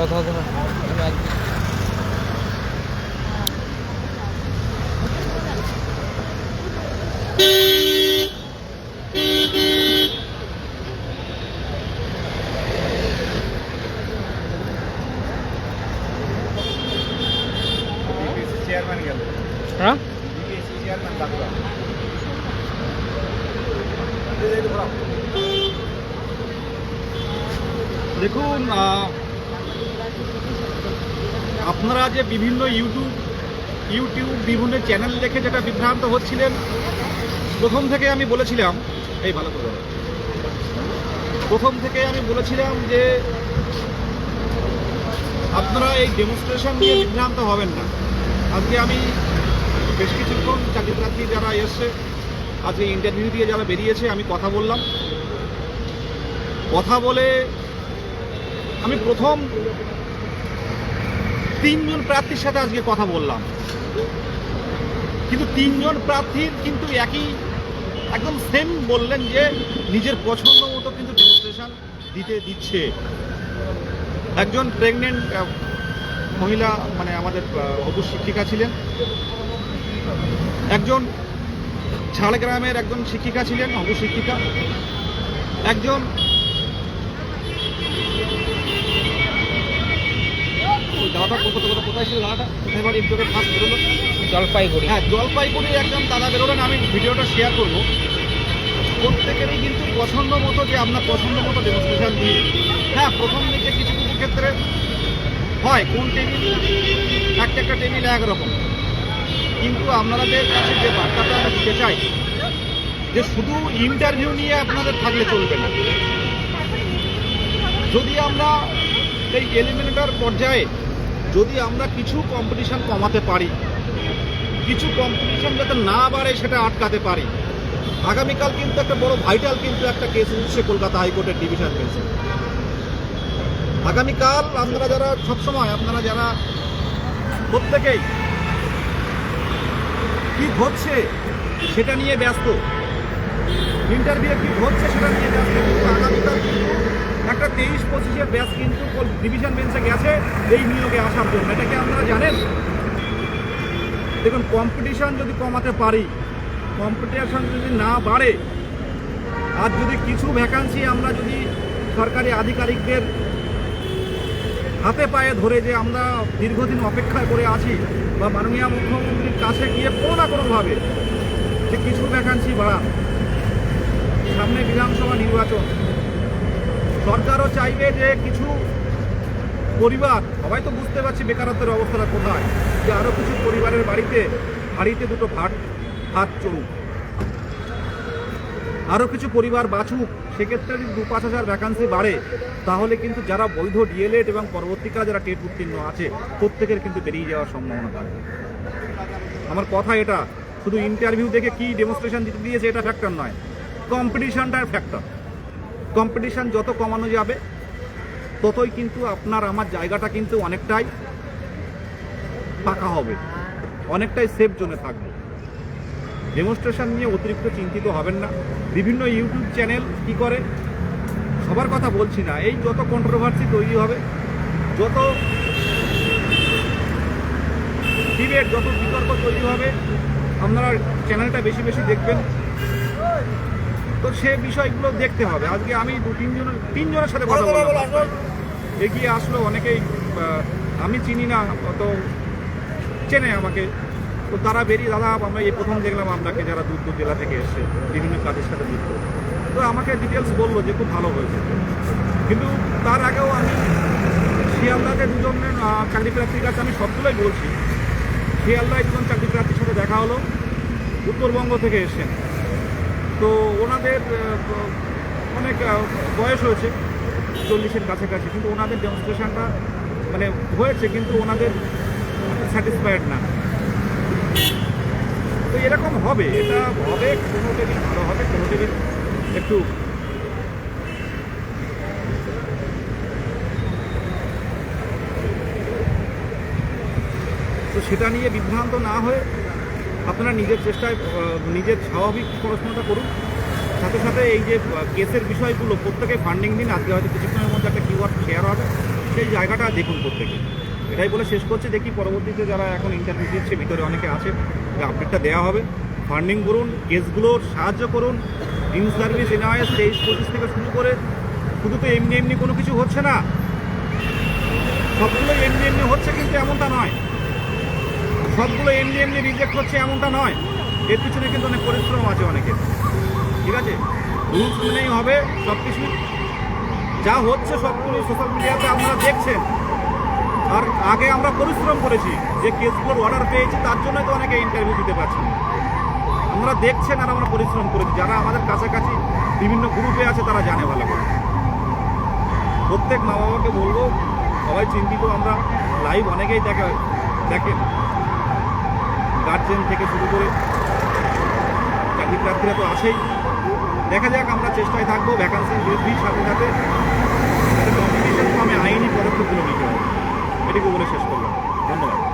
ধরো ধরো ধরো আমি আজ- চেয়ারম্যান গেল হ্যাঁ চেয়ারম্যান ডাকলো দেখুন আহ, আপনারা যে বিভিন্ন ইউটিউব ইউটিউব বিভিন্ন চ্যানেল দেখে যেটা বিভ্রান্ত হচ্ছিলেন প্রথম থেকে আমি বলেছিলাম এই ভালো করে প্রথম থেকে আমি বলেছিলাম যে আপনারা এই ডেমনস্ট্রেশন নিয়ে বিভ্রান্ত হবেন না। আজকে আমি বেশ কিছুক্ষণ চাকরি প্রার্থী যারা এসছে আজকে ইন্টারভিউ দিয়ে যারা বেরিয়েছে আমি কথা বললাম। কথা বলে আমি প্রথম তিনজন প্রার্থীর সাথে আজকে কথা বললাম। কিন্তু তিনজন প্রার্থীর কিন্তু একই, একদম সেম বললেন যে নিজের পছন্দ মতো কিন্তু ডেমনস্ট্রেশন দিতে দিচ্ছে। একজন প্রেগনেন্ট মহিলা মানে আমাদের অবু শিক্ষিকা ছিলেন। একজন ঝাড়গ্রামের একজন শিক্ষিকা ছিলেন অবু শিক্ষিকা। একজন কলকাতা কোথায় কোথায় ছিল দাদাটা? কোথায় বাড়ি? একটু ফার্স্ট বেরোলো। জলপাইগুড়ি। হ্যাঁ জলপাইগুড়ি একজন দাদা বেরোলেন আমি ভিডিওটা শেয়ার করব। প্রত্যেকেরই কিন্তু পছন্দ মতো যে আপনার পছন্দ মতো ডেমনস্ট্রেশন দিয়ে। হ্যাঁ প্রথম দিকে কিছু কিছু ক্ষেত্রে হয় কোন টেবিল একটা একটা টেবিল একরকম কিন্তু আপনাদের কাছে যে বার্তাটা আমরা দিতে চাই যে শুধু ইন্টারভিউ নিয়ে আপনাদের থাকলে চলবে না। যদি আমরা এই এলিমিনেটর পর্যায়ে যদি আমরা কিছু কম্পিটিশন কমাতে পারি, কিছু কম্পিটিশন যাতে না বাড়ে সেটা আটকাতে পারি। আগামীকাল কিন্তু একটা বড় ভাইটাল কিন্তু একটা কেস উঠছে কলকাতা হাইকোর্টের ডিভিশন বেঞ্চে আগামীকাল আপনারা যারা, সবসময় আপনারা যারা, প্রত্যেকেই কি ঘটছে সেটা নিয়ে ব্যস্ত। ইন্টারভিউ কি ঘটছে সেটা নিয়ে ব্যস্ত। কিন্তু আগামীকাল কিন্তু একটা তেইশ পঁচিশের ব্যাচ কিন্তু ডিভিশন বেঞ্চে গেছে এই নিয়োগে আসার জন্য। এটা কি আপনারা জানেন? দেখুন কম্পিটিশন যদি কমাতে পারি কম্পিটিশন যদি না বাড়ে, আর যদি কিছু ভ্যাকান্সি আমরা যদি সরকারি আধিকারিকদের হাতে পায়ে ধরে যে আমরা দীর্ঘদিন অপেক্ষা করে আছি, বা মাননীয় মুখ্যমন্ত্রীর কাছে গিয়ে কোনো না কোনোভাবে যে কিছু ভ্যাকান্সি বাড়ান, সামনে বিধানসভা নির্বাচন সরকারও চাইবে যে কিছু পরিবার, সবাই তো বুঝতে পারছি বেকারত্বের অবস্থাটা কোথায়, যে আরও কিছু পরিবারের বাড়িতে হাড়িতে দুটো ভাত ভাত চলুক। আরও কিছু পরিবার বাঁচুক, সেক্ষেত্রে যদি দু পাঁচ হাজার ভ্যাকান্সি বাড়ে, তাহলে কিন্তু যারা বৈধ ডিএলএড এবং পরবর্তীকালে যারা টেট উত্তীর্ণ আছে, প্রত্যেকের কিন্তু বেরিয়ে যাওয়ার সম্ভাবনা থাকে। আমার কথা এটা, শুধু ইন্টারভিউ দেখে কি ডেমনস্ট্রেশন দিতে দিয়েছে এটা ফ্যাক্টর নয় কম্পিটিশনটার ফ্যাক্টর কম্পিটিশন যত কমানো যাবে, ততই কিন্তু আপনার আমার জায়গাটা কিন্তু অনেকটাই পাকা হবে। অনেকটাই সেফ জোনে থাকবে। ডেমনস্ট্রেশন নিয়ে অতিরিক্ত চিন্তিত হবেন না। বিভিন্ন ইউটিউব চ্যানেল কি করে? সবার কথা বলছি না। এই যত কন্ট্রোভার্সি তৈরি হবে, যত ডিবেট যত বিতর্ক তৈরি হবে, আপনারা চ্যানেলটা বেশি বেশি দেখবেন। তো সে বিষয়গুলো দেখতে হবে। আজকে আমি দু, তিনজন, তিনজনের সাথে কথা বললাম। এগিয়ে আসলো অনেকেই আমি চিনি না তো চেনে আমাকে। তো তারা বেরিয়ে, দাদা, আমরা এই প্রথম দেখলাম আপনাকে যারা দূর দূর জেলা থেকে এসছে, বিভিন্ন কাজের সাথে যুক্ত। তো আমাকে ডিটেলস বলল যে খুব ভালো হয়েছে। কিন্তু তার আগেও আমি শিয়ালদাতে দুজনের চাকরি প্রার্থীর কাছে আমি সবগুলোই বলছি। শিয়ালদায় দুজন চাকরি প্রার্থীর সাথে দেখা হলো, উত্তরবঙ্গ থেকে এসেছেন। তো ওনাদের অনেক বয়স হয়েছে, চল্লিশের কাছাকাছি, কিন্তু ওনাদের ডেমনস্ট্রেশনটা মানে হয়েছে, কিন্তু ওনাদের স্যাটিসফাইড না। তো এরকম হবে, এটা হবে, কোনো টেবিল ভালো হবে, কোনো টেবিল একটু তো সেটা নিয়ে বিভ্রান্ত না হয়ে আপনারা নিজের চেষ্টায় নিজের স্বাভাবিক পড়াশোনাটা করুন। সাথে সাথে এই যে কেসের বিষয়গুলো, প্রত্যেকে ফান্ডিং দিন আজকে হয়তো কিছুক্ষণের মধ্যে একটা কিউআর শেয়ার হবে। সেই জায়গাটা দেখুন প্রত্যেকে। এটাই বলে শেষ করছে। দেখি পরবর্তীতে যারা এখন ইন্টারভিউ দিচ্ছে, ভিতরে অনেকে আছে আপডেটটা দেওয়া হবে। ফান্ডিং করুন, কেসগুলোর সাহায্য করুন। ইন সার্ভিস এনআইএস তেইশ, পঁচিশ থেকে শুরু করে, শুধু তো এমনি এমনি কোনো কিছু হচ্ছে না। সবগুলো এমনি এমনি হচ্ছে, কিন্তু এমনটা নয়। সবগুলো এমনি এমনি রিজেক্ট হচ্ছে এমনটা নয়। এর পিছনে কিন্তু অনেক পরিশ্রম আছে অনেকের। ঠিক আছে? রুলস মেনেই হবে সব কিছু যা হচ্ছে সবগুলো সোশ্যাল মিডিয়াতে আপনারা দেখছেন। আর আগে আমরা পরিশ্রম করেছি যে কেসগুলোর অর্ডার পেয়েছি, তার জন্যই তো অনেকে ইন্টারভিউ দিতে পারছি আমরা দেখছেন আর আমরা পরিশ্রম করেছি। যারা আমাদের কাছাকাছি বিভিন্ন গ্রুপে আছে, তারা জানে ভালো করে। প্রত্যেক মা বাবাকে বলব, সবাই চিন্তিত, আমরা লাইভ অনেকেই দেখে দেখেন। গার্জেন থেকে শুরু করে চাকরি প্রার্থীরা তো আসেই দেখা যাক, আমরা চেষ্টায় থাকব ভ্যাকান্সি বৃদ্ধির সাথে সাথে। কম্পিটিশন আমি আইনি পদক্ষেপগুলো নিতে হবে এটুকু বলে শেষ করলাম। ধন্যবাদ।